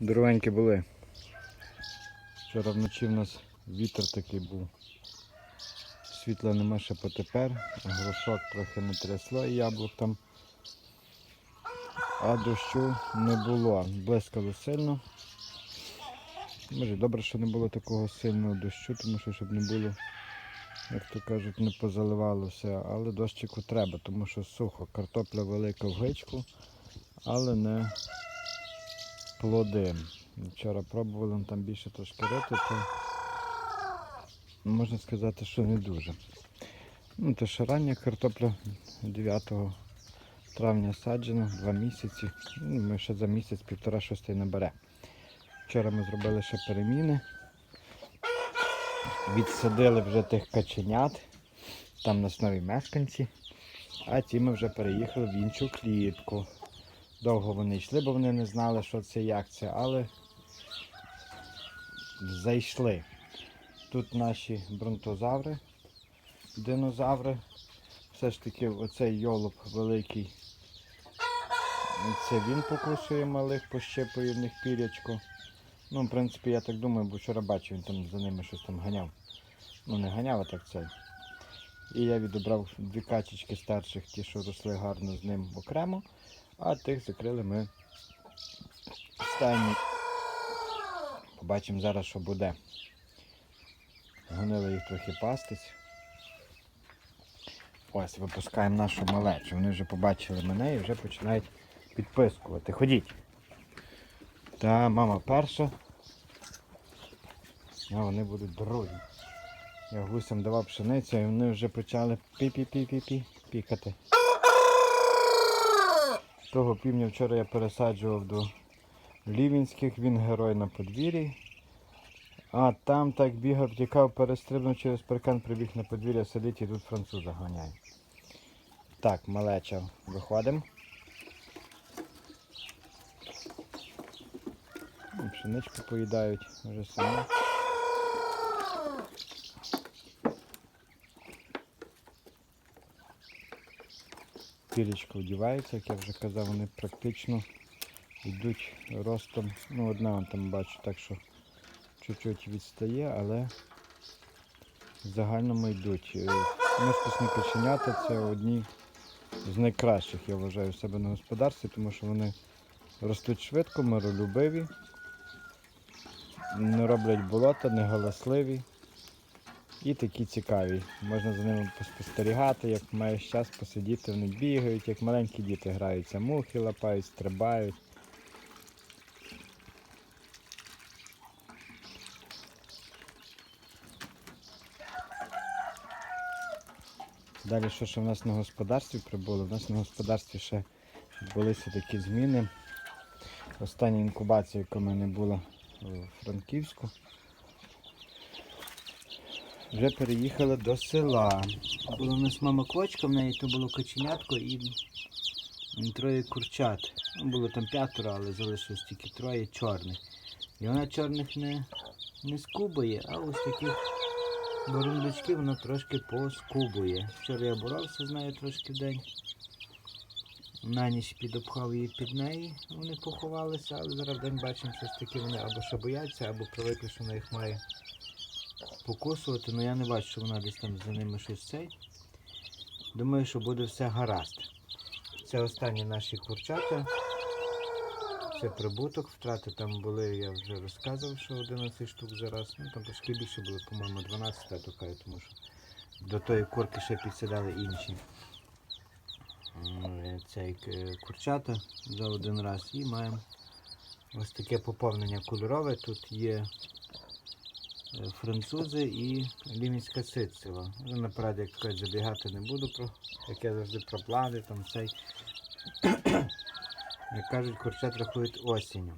Дорогенькі були. Вчора вночі в нас вітер такий був. Світла нема ще потепер, грошок трохи не трясло і яблук там. А дощу не було. Блискало сильно. Може, добре, що не було такого сильного дощу, тому що щоб не було, як то кажуть, не позаливало все. Але дощику треба, тому що сухо. Картопля велика в гичку, але не плоди. Вчора пробували ну, там більше трошки рити, то можна сказати, що не дуже. Ну, то ще рання картопля 9 травня саджена, два місяці. Ну, ми ще за місяць півтора шостий набере. Вчора ми зробили ще переміни. Відсадили вже тих каченят. Там у нас нові мешканці. А ті ми вже переїхали в іншу клітку. Довго вони йшли, бо вони не знали, що це, як це, але зайшли. Тут наші бронтозаври, динозаври. Все ж таки оцей йолоп великий. Це він покусує малих, пощепує в них пірячко. Ну, в принципі, я так думаю, бо вчора бачив, він там за ними щось там ганяв. Ну не ганяв, а так це. І я відібрав дві качечки старших, ті, що росли гарно з ним окремо, а тих закрили ми в. Побачимо зараз, що буде. Гонили їх трохи пастись. Ось, випускаємо нашу малечу. Вони вже побачили мене і вже починають підпискувати. Ходіть. Та мама перша. А вони будуть другі. Я гусям давав пшеницю і вони вже почали пі-пі-пі-пі-пі пікати. Того півня вчора я пересаджував до Лівінських, він герой на подвір'ї. А там так бігав, тікав, перестрибнув через паркан, прибіг на подвір'я, сидить і тут француза ганяє. Так, малеча, виходимо. Пшеничку поїдають вже самі. Пілечка вдівається, як я вже казав, вони практично йдуть ростом. Ну, одна там бачу, так що чуть-чуть відстає, але в загальному йдуть. Е, Мискусні каченята це одні з найкращих, я вважаю, себе на господарстві, тому що вони ростуть швидко, миролюбиві, не роблять болота, не галасливі і такі цікаві. Можна за ними поспостерігати, як маєш час посидіти, вони бігають, як маленькі діти граються, мухи лапають, стрибають. Далі, що ще в нас на господарстві прибуло? У нас на господарстві ще відбулися такі зміни. Остання інкубація, яка в мене була в Франківську. Вже переїхали до села. Була у нас мама квочка, в неї то було коченятко і троє курчат. Ну, було там п'ятеро, але залишилось тільки троє чорних. І вона чорних не, не скубає, а ось таких Бурундучки воно трошки поскубує. Вчора я боровся з нею трошки в день. На ніч підопхав її під неї, вони поховалися, але зараз день бачимо, що ж таки вони або що бояться, або привикли, що вона їх має покусувати, але я не бачу, що вона десь там за ними щось цей. Думаю, що буде все гаразд. Це останні наші курчата. Це прибуток, втрати там були, я вже розказував, що 11 штук зараз. Ну там трошки більше було, по-моєму, 12 така, тому що до тої курки ще підсідали інші цей е, курчата за один раз. І маємо ось таке поповнення кольорове. Тут є е, французи і лімінська ситцева. Вже наперед, як забігати не буду, про, як я завжди про плани, там цей. Як кажуть, курчат рахують осінню.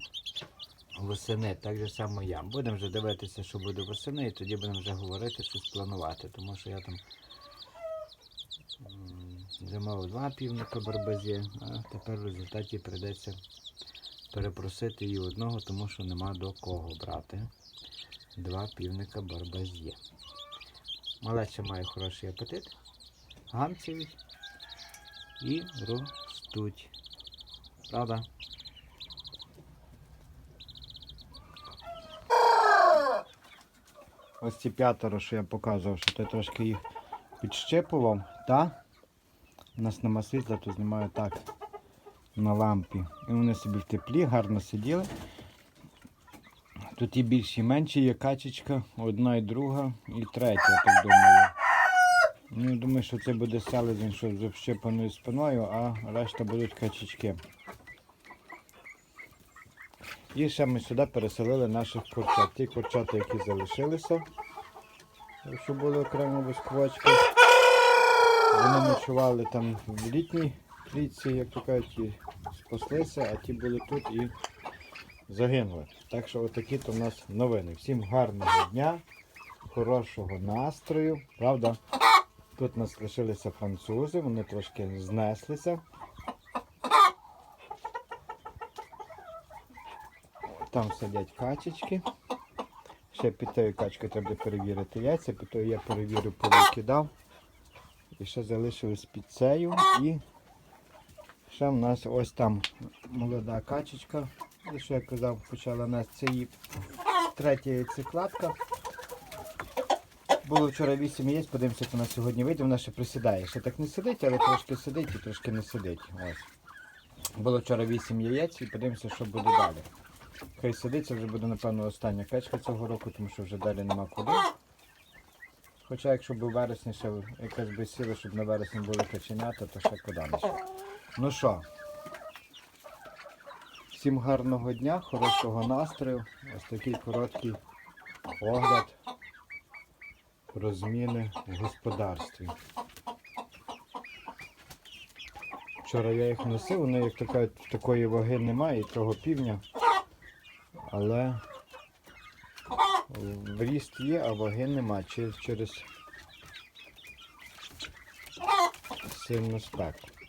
Восени, так же само я. Будемо вже дивитися, що буде восени, і тоді будемо вже говорити, щось планувати, тому що я там замовив два півника барбазі, а тепер в результаті прийдеться перепросити і одного, тому що нема до кого брати два півника барбаз'є. Малеча має хороший апетит, гамцеві і ростуть. Правда? Ось ці п'ятеро, що я показував, що ти трошки їх підщепував, та у нас нема світла, то знімаю так на лампі. І вони собі в теплі, гарно сиділи. Тут і більші, і менші є качечка, одна і друга, і третя, так думаю. Ну, думаю, що це буде селезень, що з общипаною спиною, а решта будуть качечки. І ще ми сюди переселили наших курчат. Ті курчата, які залишилися, що були окремо без. Вони ночували там в літній клітці, як то кажуть, і спаслися, а ті були тут і загинули. Так що отакі то в нас новини. Всім гарного дня, хорошого настрою. Правда, тут у нас лишилися французи, вони трошки знеслися. Там сидять качечки. Ще під тою качкою треба перевірити яйця, під тою я перевірю, повикидав. І ще залишилось під цею. І ще в нас ось там молода качечка. Що я казав, почала нести це її третя яйцекладка. Було вчора 8 яєць, подивимося, як вона сьогодні вийде. Вона ще присідає. Ще так не сидить, але трошки сидить і трошки не сидить. Ось. Було вчора 8 яєць і подивимося, що буде далі. Хай сидить, це вже буде, напевно, остання качка цього року, тому що вже далі нема куди. Хоча якщо б у вересні ще якась би сіла, щоб на вересні були каченята, то ще ще. Ну що, всім гарного дня, хорошого настрою. Ось такий короткий огляд про зміни в господарстві. Вчора я їх носив, вони як така, такої ваги немає, і того півня, але ріст є, а ваги нема через сильну спеку.